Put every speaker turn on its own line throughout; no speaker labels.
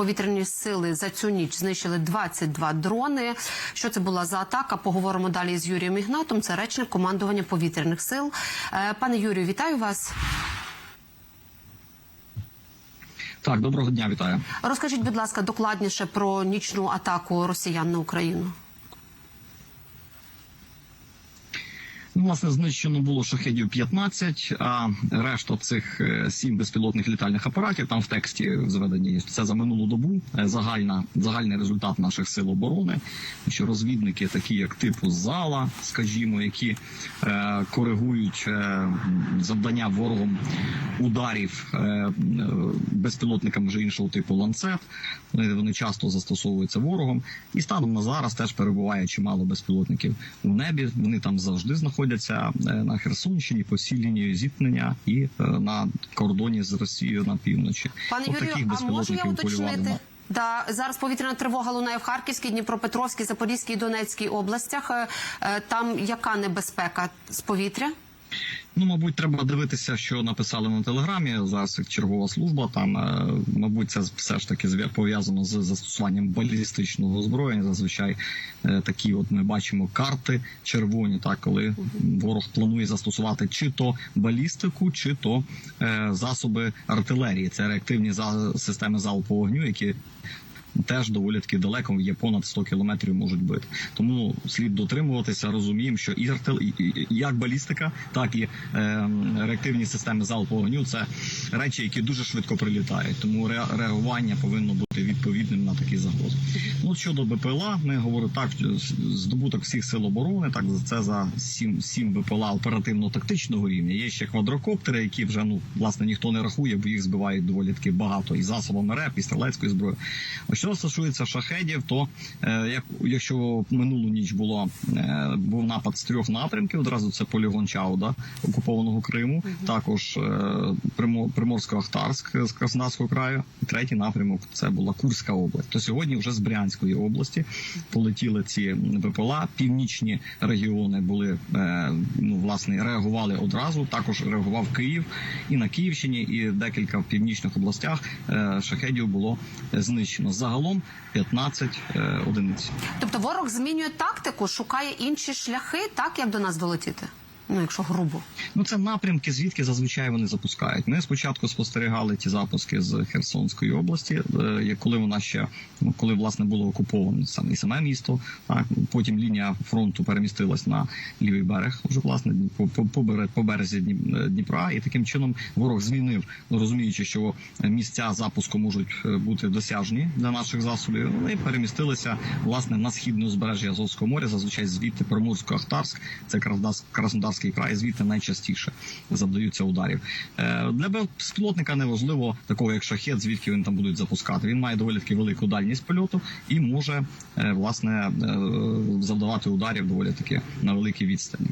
повітряні сили за цю ніч знищили 22 дрони. Що це була за атака? Поговоримо далі з Юрієм Ігнатом. Це речник командування повітряних сил. Е, Пане Юрію, вітаю вас.
Так, доброго дня, вітаю.
Розкажіть, будь ласка, докладніше про нічну атаку росіян на Україну.
Ну, власне, знищено було шахедів 15, а решта цих е, сім безпілотних літальних апаратів там в тексті зведені. Це за минулу добу. Е, Загальна загальний результат наших сил оборони. Що розвідники, такі як типу зала, скажімо, які е, коригують е, завдання ворогом ударів е, безпілотниками вже іншого типу ланцет. Вони часто застосовуються ворогом. І станом на зараз теж перебуває чимало безпілотників у небі. Вони там завжди знаходяться е, на Херсонщині по всій лінії зіткнення і е, на кордоні з Росією на півночі.
Пане
От
Юрію, а можу я уточнити? Да, зараз повітряна тривога лунає в Харківській, Дніпропетровській, Запорізькій, Донецькій областях. Е, Там яка небезпека з повітря?
Ну, мабуть, треба дивитися, що написали на телеграмі. Зараз як чергова служба. Там, е, мабуть, це все ж таки пов'язано з застосуванням балістичного озброєння. Зазвичай е, такі, от ми бачимо карти червоні, так коли ворог планує застосувати чи то балістику, чи то е, засоби артилерії. Це реактивні системи залпового вогню, які теж доволі таки далеко, є понад 100 кілометрів можуть бити. Тому слід дотримуватися. Розуміємо, що і артил як балістика, так і е, реактивні системи залпового вогню це речі, які дуже швидко прилітають. Тому ре- реагування повинно бути відповідним на такі загрози. Ну щодо БПЛА, ми говоримо так, здобуток всіх сил оборони. Так це за 7, 7 БПЛА оперативно-тактичного рівня. Є ще квадрокоптери, які вже ну власне ніхто не рахує, бо їх збивають доволі таки багато і засобами РЕП, і стрілецької зброї. Що стосується шахедів, то е, як якщо минулу ніч було е, був напад з трьох напрямків, одразу це полігон Чауда окупованого Криму, також е, Примо- Приморсько-Ахтарськ з Краснодарського краю. І третій напрямок це була Курська область. То сьогодні вже з Брянської області полетіли ці БПЛА. Північні регіони були е, ну власне реагували одразу. Також реагував Київ і на Київщині, і декілька в північних областях е, шахедів було знищено. Загалом 15 е, одиниць.
Тобто ворог змінює тактику, шукає інші шляхи, так як до нас долетіти? Ну, якщо грубо.
Ну це напрямки, звідки зазвичай вони запускають. Ми спочатку спостерігали ті запуски з Херсонської області, е, коли вона ще ну, коли власне було окуповано саме саме місто. Так потім лінія фронту перемістилась на лівий берег, вже власне по, по, по, березі Дні- Дніпра, і таким чином ворог змінив, ну, розуміючи, що місця запуску можуть е, бути досяжні для наших засобів. Вони перемістилися власне на східне узбережжя Азовського моря, зазвичай звідти Приморсько-Ахтарськ, це Краснодарськ- Краснодарський край, звідти найчастіше завдаються ударів. Е, Для безпілотника неважливо такого, як шахет, звідки він там будуть запускати. Він має доволі таки велику дальність польоту і може е, власне е, завдавати ударів доволі таки на великій відстані.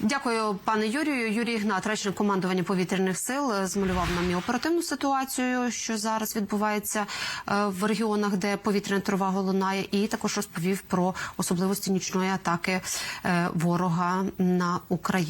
Дякую, пане Юрію. Юрій Ігнат, речник командування повітряних сил, е, змалював нам і оперативну ситуацію, що зараз відбувається е, в регіонах, де повітряна тривога лунає, і також розповів про особливості нічної атаки е, ворога на Україну.